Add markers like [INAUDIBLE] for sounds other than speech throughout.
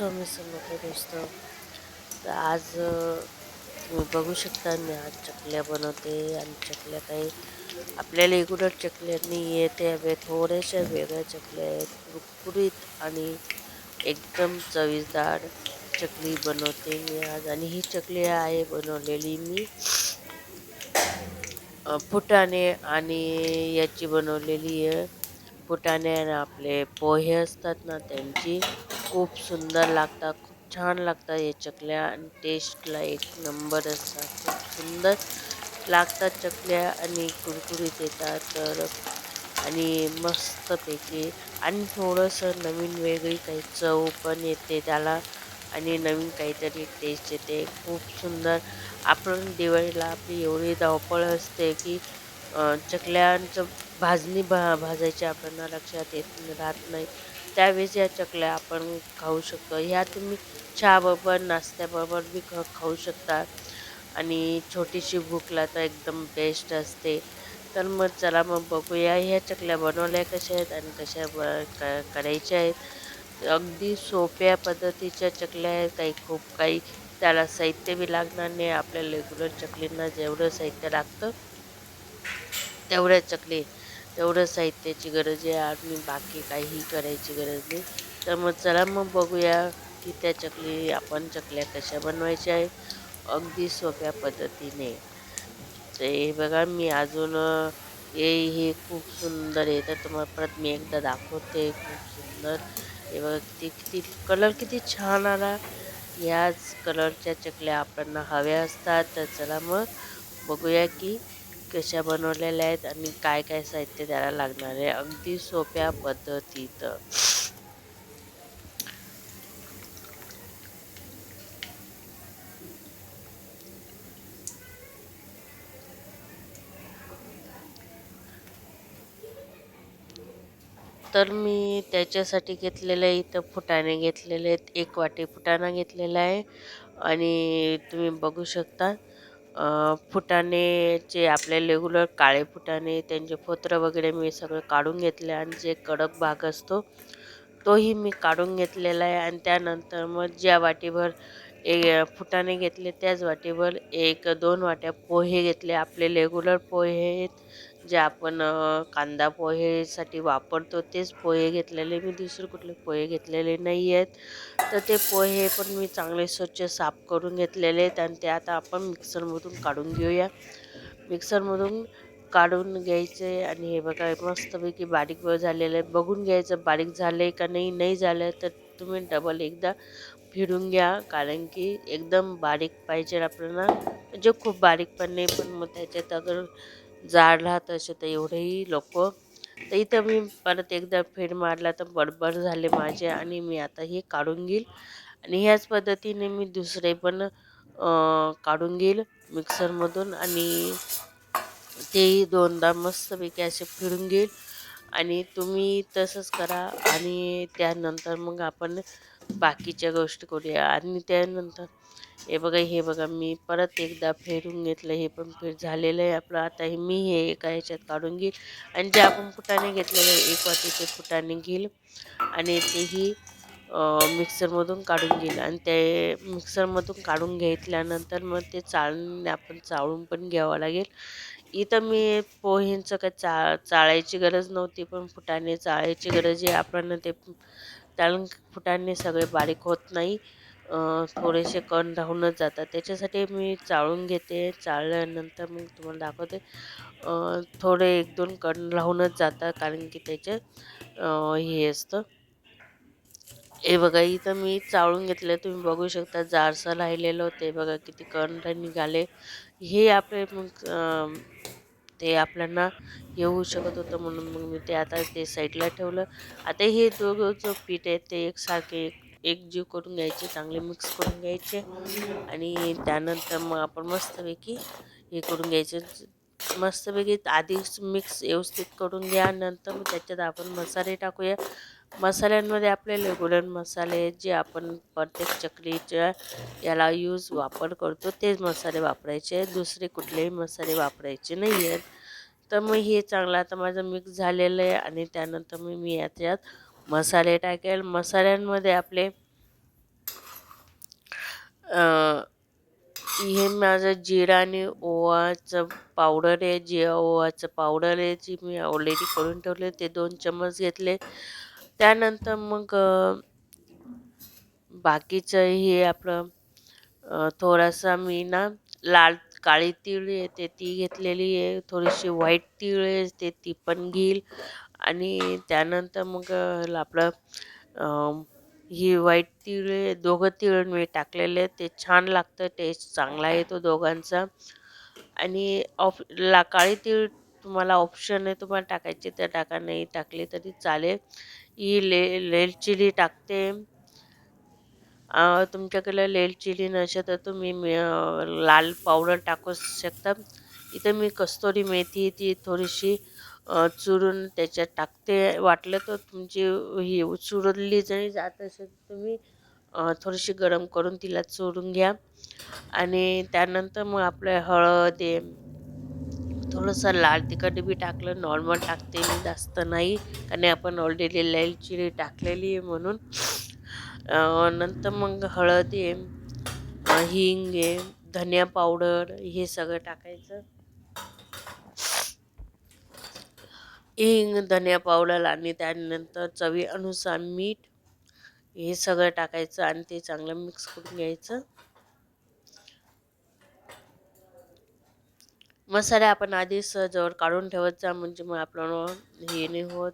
स्वामी समर्थ दोस्त तर आज तुम्ही बघू शकता मी आज चकल्या बनवते आणि चकल्या काही आपल्याला इकडं चकल्या नाही येते हवे थोड्याशा वेगळ्या चकल्या आहेत. कुरकुरीत आणि एकदम चवीदार चकली बनवते मी आज आणि ही चकली आहे बनवलेली मी फुटाणे आणि याची बनवलेली आहे. फुटाणे आणि आपले पोहे असतात ना त्यांची. खूप सुंदर लागतात खूप छान लागतात हे चकल्या आणि टेस्टला एक नंबर असतात. खूप सुंदर लागतात चकल्या आणि कुरकुरीत येतात तर आणि मस्तपैकी आणि थोडंसं नवीन वेगळी काही चव पण येते त्याला आणि नवीन काहीतरी टेस्ट येते. खूप सुंदर. आपण दिवाळीला आपली एवढी धावपळ असते की चकल्यांचं भाजणी भा भाजायची आपल्याला लक्षात येत राहत नाही. त्यावेळेस या चकल्या आपण खाऊ शकतो. ह्या तुम्ही चहाबरोबर नाश्त्याबरोबर बी ख खाऊ शकता. आणि छोटीशी भूकला तर एकदम बेस्ट असते. तर मग चला मग बघूया ह्या चकल्या बनवल्या कशा आहेत आणि कशा ब क करायच्या आहेत. अगदी सोप्या पद्धतीच्या चकल्या आहेत. काही खूप काही त्याला साहित्य बी लागणार नाही. आपल्या रेग्युलर चकलींना जेवढं साहित्य लागतं तेवढ्या चकली तेवढं साहित्याची गरज आहे. आणि बाकी काही करायची गरज नाही. तर मग चला मग बघूया की त्या चकली आपण चकल्या कशा बनवायच्या आहे अगदी सोप्या पद्धतीने. तर हे बघा मी अजून हे हे खूप सुंदर आहे. तर तुम्हाला परत मी एकदा दाखवते. खूप सुंदर. हे बघा किती किती कलर किती छान आला. याच कलरच्या चकल्या आपल्याला हव्या असतात. तर चला मग बघूया की कशा बनवलेल्या आहेत आणि काय काय साहित्य त्याला लागणार आहे अगदी सोप्या पद्धतीत. तर मी त्याच्यासाठी घेतलेलं आहे इथं फुटाणे घेतलेले आहेत एक वाटी फुटाणा घेतलेला आहे आणि तुम्ही बघू शकता. फुटाणे जे आपले रेग्युलर काळे फुटाणे त्यांचे फोत्र वगैरे मी सगळं काढून घेतले आणि जे कडक भाग असतो तोही मी काढून घेतलेला आहे. आणि त्यानंतर मग ज्या वाटीभर ए फुटाणे घेतले त्याच वाटीभर एक दोन वाट्या पोहे घेतले. आपले रेग्युलर पोहे आहेत जे आपण कांदा पोहेसाठी वापरतो तेच पोहे घेतलेले मी दुसरे कुठले पोहे घेतलेले नाही आहेत तर ते पोहे पण मी चांगले स्वच्छ साफ करून घेतलेले आहेत आणि ते आता आपण मिक्सरमधून काढून घेऊया. मिक्सरमधून काढून घ्यायचे आणि हे बघा मस्तपैकी बारीक झालेलं आहे. बघून घ्यायचं बारीक झालं आहे का नाही नाही झालं तर तुम्ही डबल एकदा फिरून घ्या. कारण की एकदम बारीक पाहिजे आपल्याला. म्हणजे खूप बारीक पण नाही पण मग त्याच्यात अगर जाड राहत असे तर एवढेही लोक. तर इथं मी परत एकदा फेड मारला तर बडबड झाले माझे आणि मी आता हे काढून घेईल. आणि ह्याच पद्धतीने मी दुसरे पण काढून घेईल मिक्सरमधून आणि तेही दोनदा मस्तपैकी असे फिरून घेईल. आणि तुम्ही तसंच करा आणि त्यानंतर मग आपण बाकीच्या गोष्टी करूया. आणि त्यानंतर हे बघा हे बघा मी परत एकदा फेरून घेतलं हे पण फेर झालेलं आहे आपलं. आता हे मी हे एका ह्याच्यात काढून घेईल आणि जे आपण फुटाने घेतलेलं आहे एक वाटीचे फुटाने घेईल आणि तेही मिक्सरमधून काढून घेईल. आणि ते मिक्सरमधून काढून घेतल्यानंतर मग ते चाळून आपण चाळून पण घ्यावं लागेल. इथं मी पोहेंचं काय चा चाळायची गरज नव्हती पण फुटाने चाळायची गरज आहे. आपण ते चाळून फुटाने सगळे बारीक होत नाही. थोडेसे कण राहूनच जातात. त्याच्यासाठी मी चाळून घेते. चाळल्यानंतर मग तुम्हाला दाखवते. थोडे एक दोन कण राहूनच जातात कारण की त्याचे हे असतं. हे बघा इथं मी चाळून घेतलं तुम्ही बघू शकता जारसं राहिलेलं ते बघा किती कण निघाले. हे आपले मग ते आपल्याला येऊ शकत होतं म्हणून मग मी ते आता ते साईडला ठेवलं. आता हे दोघं जो पीठ आहे ते एकसारखे एक एकजीव करून घ्यायचे चांगले मिक्स करून घ्यायचे आणि त्यानंतर मग आपण मस्तपैकी हे करून घ्यायचे. मस्तपैकी आधीच मिक्स व्यवस्थित करून घ्या नंतर मग त्याच्यात आपण मसाले टाकूया. मसाल्यांमध्ये आपले रेग्युलर मसाले जे आपण प्रत्येक चकलीच्या याला यूज वापर करतो तेच मसाले वापरायचे. दुसरे कुठलेही मसाले वापरायचे नाही आहेत तर मग हे चांगलं आता माझं मिक्स झालेलं आहे आणि त्यानंतर मग मी याच्यात मसाले टाकेल. मसाल्यांमध्ये आपले हे माझं जिरा आणि ओवाचं पावडर आहे. जिरा ओवाचं पावडर आहे जी मी ऑलरेडी करून ठेवले. ते दोन चम्मच घेतले. त्यानंतर मग बाकीचं हे आपलं थोडासा मी ना लाल काळी तीळ येते ती घेतलेली आहे. थोडीशी व्हाईट तीळ आहे ते ती पण घेईल. आणि त्यानंतर मग आपलं ही व्हाईट तिळ आहे दोघं तिळ मी टाकलेले ते छान लागतं टेस्ट चांगला येतो दोघांचा. आणि ऑफ ला काळी तीळ तुम्हाला ऑप्शन आहे तुम्हाला टाकायची तर टाका नाही टाकली तरी चालेल. ही ले लेल चिली टाकते. अं, तुमच्याकडे लेल चिली नसेल तर तुम्ही लाल पावडर टाकू शकता. इथं मी कस्तुरी मेथी ती थोडीशी चुरून त्याच्यात टाकते. वाटलं तर तुमची ही चुरडली जरी जात असेल तुम्ही थोडीशी गरम करून तिला चुरून घ्या. आणि त्यानंतर मग आपलं हळद आहे थोडंसं लाल तिखट बी टाकलं. नॉर्मल टाकते मी जास्त नाही. आणि आपण ऑलरेडी लाल चिरी टाकलेली आहे म्हणून. नंतर मग हळद आहे हिंग आहे धनिया पावडर हे सगळं टाकायचं. हिंग धनिया पावडर आणि त्यानंतर चवी अनुसार मीठ हे सगळं टाकायचं आणि ते चांगलं मिक्स करून घ्यायचं. मसाले आपण आधीच जवळ काढून ठेवत जा म्हणजे मग आपण हे नाही होत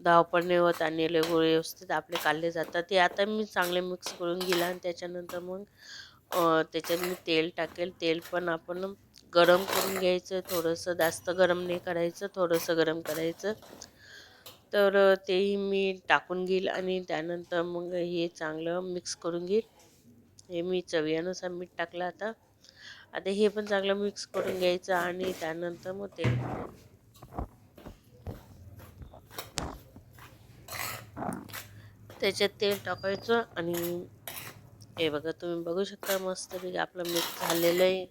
धावपळ नाही होत आणि लेगोळे व्यवस्थित आपले काढले जातात. ते आता मी चांगले मिक्स करून गेला आणि त्याच्यानंतर मग त्याच्यात मी तेल टाकेल. तेल पण आपण गरम करून घ्यायचं थोडंसं जास्त गरम नाही करायचं थोडंसं गरम करायचं. तर तेही मी टाकून घेईल आणि त्यानंतर मग हे चांगलं मिक्स करून घेईल. हे मी चवीनुसार मीठ टाकलं आता. आता हे पण चांगलं मिक्स करून घ्यायचं आणि त्यानंतर मग ते त्याच्यात तेल टाकायचं आणि हे बघा तुम्ही बघू शकता मस्त आपलं मिक्स झालेलं आहे.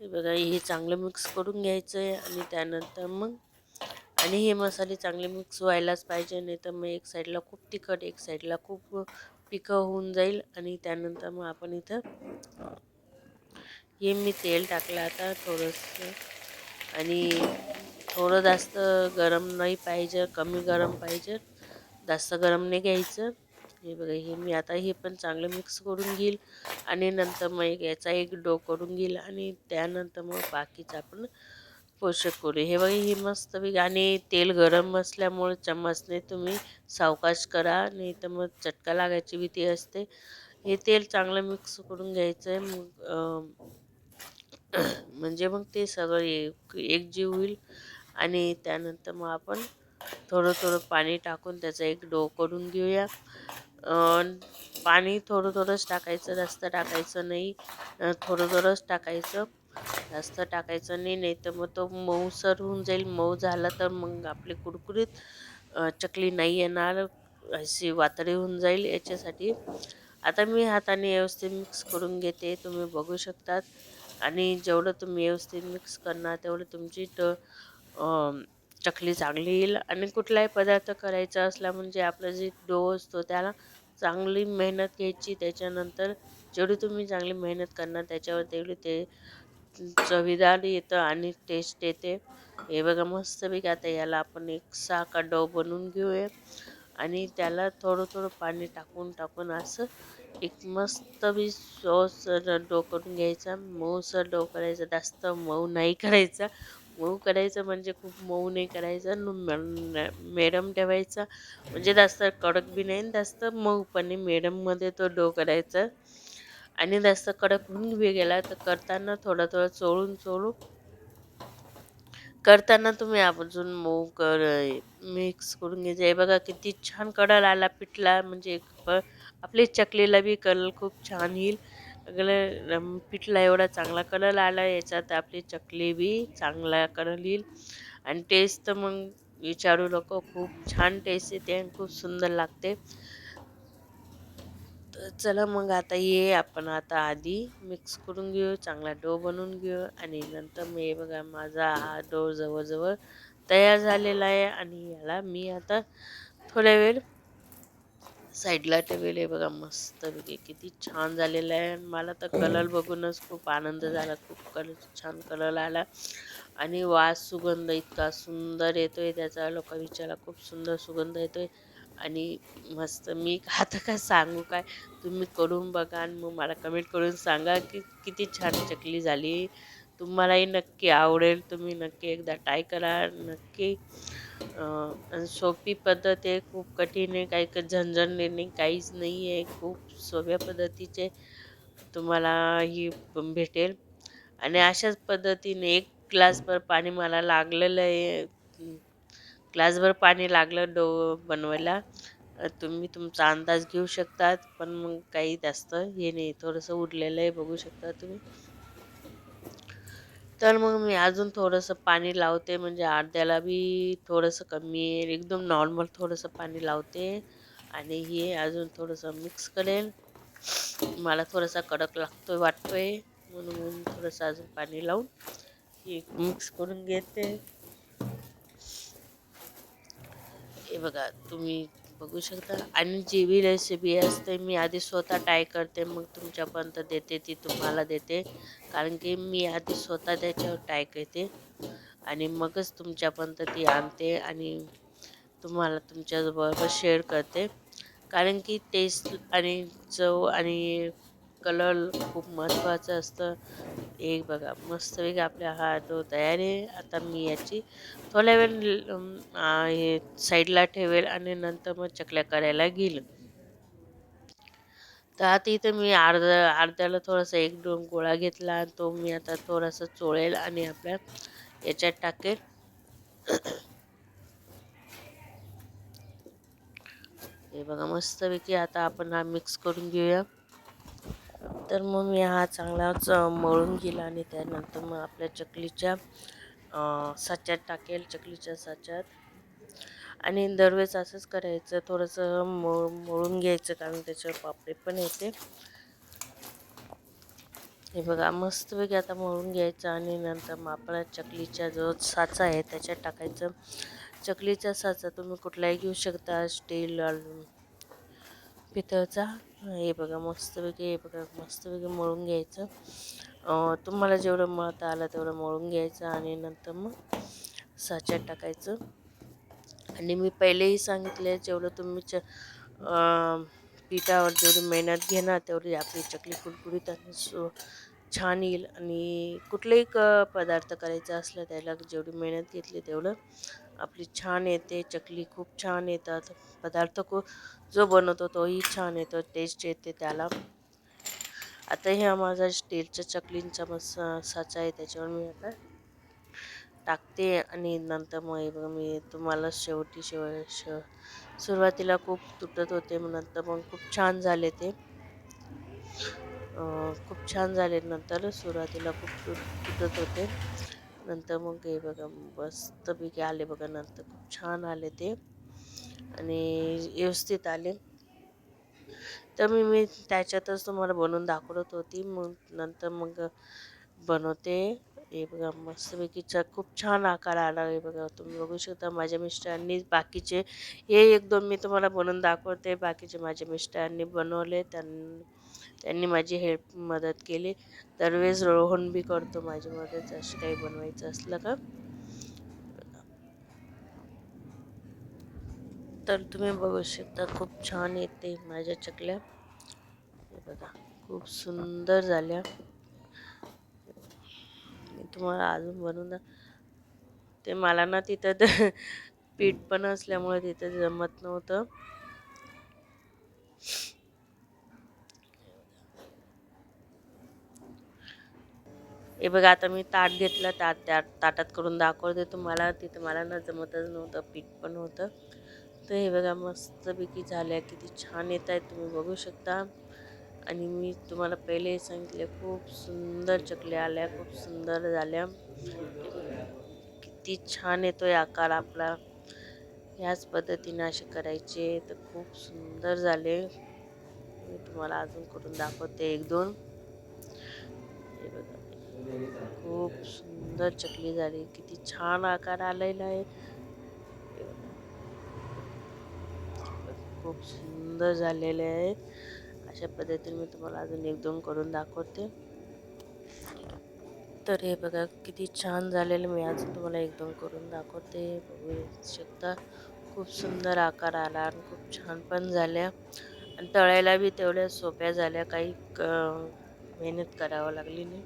हे बघा हे चांगलं मिक्स करून घ्यायचं आहे आणि त्यानंतर मग आणि हे मसाले चांगले मिक्स व्हायलाच पाहिजे नाही तर मग एक साईडला खूप तिखट एक साईडला खूप पिकं होऊन जाईल. आणि त्यानंतर मग आपण इथं हे मी तेल टाकलं आता थोडंसं. आणि थोडं जास्त गरम नाही पाहिजे कमी गरम पाहिजे. जास्त गरम नाही घ्यायचं. हे बघा हे मी आता हे पण चांगलं मिक्स करून घेईल आणि नंतर मग एक याचा एक डो करून घेईल आणि त्यानंतर मग बाकीचं आपण पोषक करू. हे बघा हे मस्त आणि तेल गरम असल्यामुळे चम्मचने तुम्ही सावकाश करा नाही तर मग चटका लागायची भीती असते. हे तेल चांगलं मिक्स करून घ्यायचं आहे मग म्हणजे मग ते सगळं एक एकजीव होईल आणि त्यानंतर मग आपण थोडं थोडं पाणी टाकून त्याचा एक डो करून घेऊया. पाणी थोडं थोडंच टाकायचं जास्त टाकायचं नाही. थोडं थोडंच टाकायचं. जास्त टाकायचं नाही नाही तर मग तो मऊसर होऊन जाईल. मऊ झाला तर मग आपली कुरकुरीत चकली नाही येणार. अशी वातळी होऊन जाईल याच्यासाठी. आता मी हाताने व्यवस्थित मिक्स करून घेते. तुम्ही बघू शकतात. आणि जेवढं तुम्ही व्यवस्थित मिक्स करणार तेवढं तुमची ट चकली चांगली येईल आणि कुठलाही पदार्थ करायचा असला म्हणजे आपला जे डो असतो त्याला चांगली मेहनत घ्यायची. त्याच्यानंतर जेवढी तुम्ही चांगली मेहनत करणार त्याच्यावर तेवढी ते चवीदार येतं आणि टेस्ट येते. हे बघा मस्तपैकी आता याला आपण एक साखा डो बनवून घेऊया. आणि त्याला थोडं थोडं पाणी टाकून टाकून असं एक मस्त बी सॉस डो करून घ्यायचा. मऊसर डो करायचा. जास्त मऊ नाही करायचा. मऊ करायचं म्हणजे खूप मऊ नाही करायचं मॅडम ठेवायचा. म्हणजे जास्त कडक बी नाही जास्त मऊ पण नाही तो डो करायचा. आणि जास्त कडक होऊन बी गेला तर करताना थोडं थोडं चोळून चोळून. करताना तुम्ही अजून मऊ कर मिक्स करून घ्यायचं. आहे बघा किती छान कलर आला पिठला. म्हणजे आपली चकलीला बी कलर खूप छान येईल. सगळं पिठला एवढा चांगला कलर आला याच्यात आपली चकली बी चांगला कलर येईल. आणि टेस्ट तर मग विचारू नको खूप छान टेस्ट येते आणि खूप सुंदर लागते. तर चला मग आता ये आपण आता आधी मिक्स करून घेऊ चांगला डो बनवून घेऊ. आणि नंतर मी हे बघा माझा हा डो जवळजवळ तयार झालेला आहे. आणि याला मी आता थोड्या वेळ साईडला ठेवेल आहे बघा मस्त किती छान झालेलं आहे आणि मला तर कलर बघूनच खूप आनंद झाला खूप कलर छान कलर आला. आणि वास सुगंध इतका सुंदर येतोय त्याचा लोक विचारा खूप सुंदर सुगंध येतोय. आणि मस्त मी [LAUGHS] आता काय सांगू काय? तुम्ही करून बघा आणि मग मला कमेंट करून सांगा की किती छान चकली झाली. तुम्हालाही नक्की आवडेल तुम्ही नक्की एकदा ट्राय करा नक्की आणि सोपी पद्धत आहे खूप कठीण आहे काही क- झंझट नाही काहीच नाही आहे खूप सोप्या पद्धतीचे तुम्हाला ही भेटेल. आणि अशाच पद्धतीने एक ग्लासभर पाणी मला लागलेलं आहे. ग्लासभर पाणी लागलं डो बनवायला. तुम्ही तुमचा अंदाज घेऊ शकतात पण मग काही जास्त हे नाही थोडंसं उरलेलं आहे बघू शकता तुम्ही. तर मग मी अजून थोडंसं पाणी लावते म्हणजे अर्ध्याला बी थोडंसं कमी एकदम नॉर्मल थोडंसं पाणी लावते आणि हे अजून थोडंसं मिक्स करेल मला थोडासा कडक लागतोय वाटतोय. म्हणून मी थोडंसं अजून पाणी लावून हे मिक्स करून घेते. हे बघा तुम्ही बघू शकता. आणि जी बी रेसिपी असते मी आधी स्वतः ट्राय करते मग तुमच्यापर्यंत देते ती तुम्हाला देते. कारण की मी आधी स्वतः त्याच्यावर ट्राय करते. आणि मगच तुमच्यापर्यंत ती आणते आणि तुम्हाला तुमच्याबरोबर शेअर करते. कारण की टेस्ट आणि चव आणि कलर खूप महत्त्वाचं असतं. एक बघा मस्तपैकी आपला हा तो तयार आहे आता मी याची थोड्या वेळ हे साईडला ठेवेल आणि नंतर मग चकल्या करायला घेईल. तर आता इथं मी अर्धा अर्ध्याला थोडासा एक दोन गोळा घेतला आणि तो मी आता थोडासा चोळेल आणि आपल्या याच्यात टाकेल. हे बघा मस्तपैकी आता आपण हा मिक्स करून घेऊया. तर मग मी हा चांगलाच मळून गेला आणि त्यानंतर मग आपल्या चकलीच्या साच्यात टाकेल चकलीच्या साच्यात. आणि दरवेळेस असंच करायचं थोडंसं मळ मळून घ्यायचं कारण त्याच्यावर पापडी पण येते. हे बघा मस्तपैकी आता मळून घ्यायचं आणि नंतर मग आपला चकलीचा जो साचा आहे त्याच्यात टाकायचं. चकलीचा साचा तुम्ही कुठलाही घेऊ शकता स्टील पितळचा हे बघा मस्तपैकी हे बघा मस्तपैकी मळून घ्यायचं. तुम्हाला जेवढं मळता आलं तेवढं मळून घ्यायचं आणि नंतर मग साच्यात टाकायचं. आणि मी पहिलेही सांगितले जेवढं तुम्ही च पिठावर जेवढी मेहनत घेणार तेवढी आपली चकली कुडकुडीत आणि सो छान येईल. आणि कुठलेही क पदार्थ करायचा असला त्याला जेवढी मेहनत घेतली तेवढं आपली छान येते चकली खूप छान येतात. पदार्थ खूप जो बनवतो तोही छान येतो टेस्ट येते त्याला. आता ह्या माझा स्टीलच्या चकलींचा मसा साचा आहे त्याच्यावर मी आता टाकते आणि नंतर मग मी तुम्हाला शेवटी शेव शेव सुरुवातीला खूप तुटत होते मग नंतर मग खूप छान झाले ते. खूप छान झाले नंतर सुरुवातीला खूप तुट तुटत होते. नंतर मग हे बघा मस्तपैकी आले बघा नंतर. खूप छान आले ते. आणि व्यवस्थित आले. तर मी मी त्याच्यातच तुम्हाला बनवून दाखवत होती. मग नंतर मग बनवते. हे बघा मस्तपैकी छ खूप छान आकार आला हे बघा. तुम्ही बघू शकता माझ्या मिस्टरांनी बाकीचे हे एक दोन मी तुम्हाला बनवून दाखवते. बाकीचे माझ्या मिस्टरांनी बनवले. त्यांनी त्यांनी माझी हेल्प मदत केली. दरवेळेस रोहन बी करतो माझी मदत असं काही बनवायचं असलं का? तर तुम्ही बघू शकता खूप छान येते माझ्या चकल्या. बघा खूप सुंदर झाल्या. मी तुम्हाला अजून बनवून ते मला ना तिथं ते [LAUGHS] पीठ पण असल्यामुळे तिथं जमत नव्हतं. हे बघा आता मी ताट घेतलं ताट त्या ताटात करून दाखवते तुम्हाला. तिथं मला ना जमतच नव्हतं पीठ पण होतं. तर हे बघा मस्तपैकी झाल्या. किती छान येत आहेत तुम्ही बघू शकता. आणि मी तुम्हाला पहिले सांगितले खूप सुंदर चकल्या आल्या खूप सुंदर झाल्या. किती छान येतोय आकार आपला. ह्याच पद्धतीने असे करायचे तर खूप सुंदर झाले. मी तुम्हाला अजून करून दाखवते एक दोन. हे बघा. खूप सुंदर चकली झाली. किती छान आकार आलेला आहे. खूप सुंदर झालेले आहे. अशा पद्धतीने मी तुम्हाला अजून एक दोन करून दाखवते. तर हे बघा किती छान झालेलं मी अजून तुम्हाला एक दोन करून दाखवते. बघू शकता खूप सुंदर आकार आला आणि खूप छान पण झाल्या. आणि तळायला बी तेवढ्या सोप्या झाल्या. काही मेहनत करावं लागली नाही.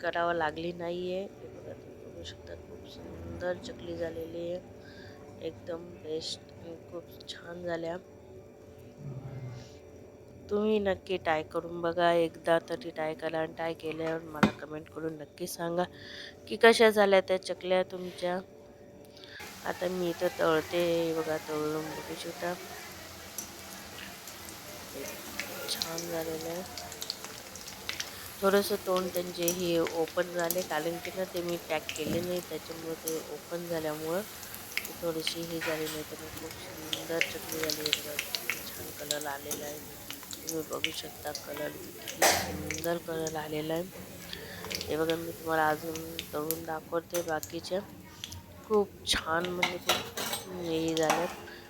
करावं लागली नाही आहे हे बघा तुम्ही बघू शकता खूप सुंदर चकली झालेली आहे. एकदम बेस्ट खूप छान झाल्या. तुम्ही नक्की ट्राय करून बघा. एकदा तरी ट्राय करा आणि ट्राय केल्यावर मला कमेंट करून नक्की सांगा की कशा झाल्या त्या चकल्या तुमच्या. आता मी इथं तळते. बघा तळून बघू शकता. छान झालेलं आहे. थोडंसं तोंड त्यांचे हे ओपन झाले. कारण की ना ते मी पॅक केले नाही. त्याच्यामुळे ते ओपन झाल्यामुळं ते थोडीशी हे झाली नाही तर खूप सुंदर चटणी झाली. छान कलर आलेला आहे. तुम्ही बघू शकता कलर किती सुंदर कलर आलेला आहे. हे बघा मी तुम्हाला अजून तळून दाखवते बाकीच्या. खूप छान म्हणजे खूप हे झालं.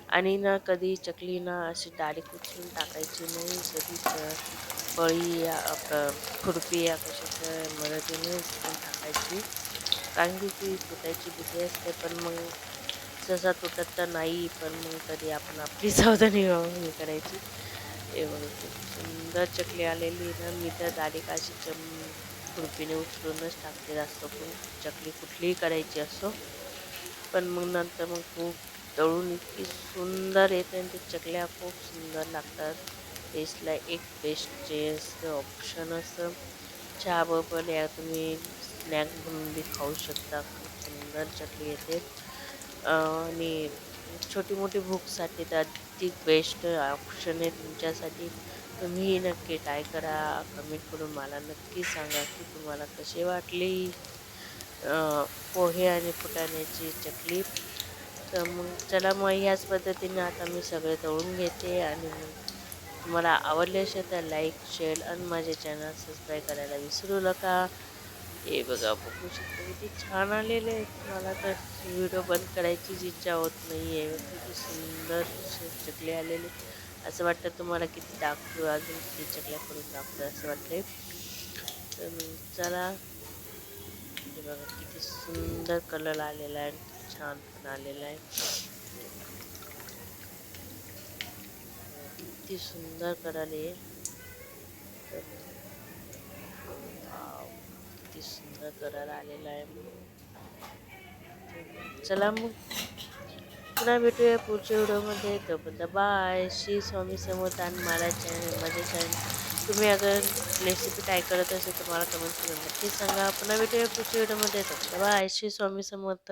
आणि ना कधी चकली ना अशी डायरेक्ट उचलून टाकायची नाही. कधीच पळी या खुरपी या कशाच्या मदतीने उचलून टाकायची. कारण की ती तुटायची भीती असते पण मग सहसा तुटत तर नाही पण मग कधी आपण आपली [LAUGHS] सावधानी हे करायची. हे सुंदर चकली आलेली ना. मी तर डायरेक्ट अशी चम खुरपीने उचलूनच टाकते जास्त पण चकली कुठलीही करायची असो. पण मग नंतर मग खूप तळून इतकी सुंदर येते आणि ते चकल्या खूप सुंदर लागतात. टेस्टला एक बेस्टचे असं ऑप्शन असं. चहा बरोबर या तुम्ही स्नॅक म्हणून बी खाऊ शकता. खूप सुंदर चटणी येते. आणि छोटी मोठी भूकसाठी तर अधिक बेस्ट ऑप्शन आहे तुमच्यासाठी. तुम्ही नक्की ट्राय करा. कमेंट करून मला नक्की सांगा की तुम्हाला कशी वाटली पोहे आणि फुटाण्याची चकली तर मग चला मग ह्याच पद्धतीने आता मी सगळे तळून घेते आणि मग तुम्हाला आवडले असेल तर लाईक शेअर आणि माझे चॅनल सबस्क्राईब करायला विसरू नका. हे बघा बघू शकतो किती छान आलेले आहेत. मला तर व्हिडिओ बंद करायचीच इच्छा होत नाही आहे किती सुंदर चकले आलेले असं वाटतं तुम्हाला किती दाखवू अजून किती चकल्या करून दाखतो असं वाटतंय. तर चला. हे बघा किती सुंदर कलर आलेला आहे छान पण आलेला आहे. किती सुंदर कलर किती सुंदर कलर आलेला आहे. चला मग. पुन्हा भेटूया पुढच्या व्हिडिओमध्ये. तोपर्यंत बाय श्री स्वामी समर्थ आणि मला चॅनल माझे चॅनल तुम्ही अगर रेसिपी ट्राय करत असेल तर मला कमेंट करून नक्की सांगा. पुन्हा भेटूया पुढच्या व्हिडिओमध्ये. बाय श्री स्वामी समर्थ.